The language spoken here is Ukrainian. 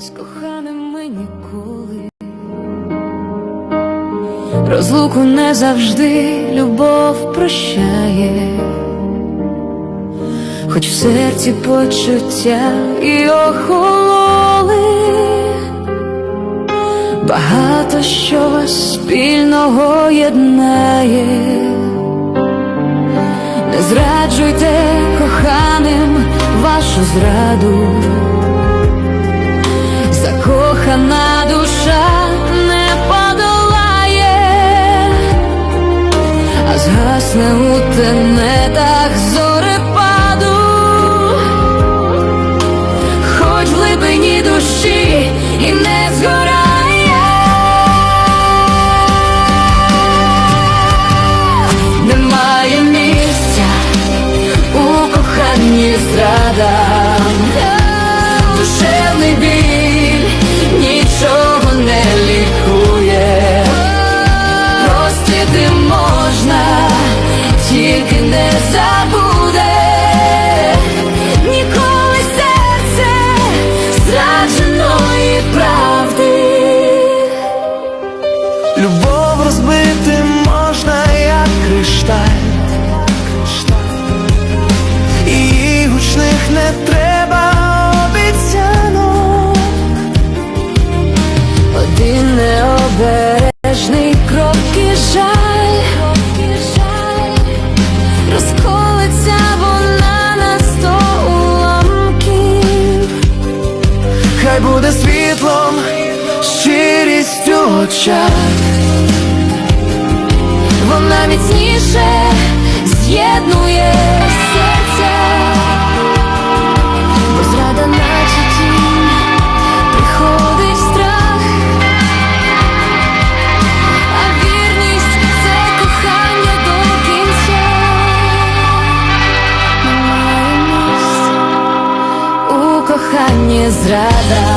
з коханими ніколи. Розлуку не завжди любов прощає, хоч в серці почуття і охололи. Багато що вас спільного єднає. Не зраджуйте коханим вашу зраду, згасне у тенетах зорепаду, хоч в глибині душі і не згорає. Немає місця у коханні зрада, душевний біль необережний крок і жаль, розколиться вона на сто уламків. Хай буде світлом, щирістю очах. Вона міцніше з'єднує серця, zrada.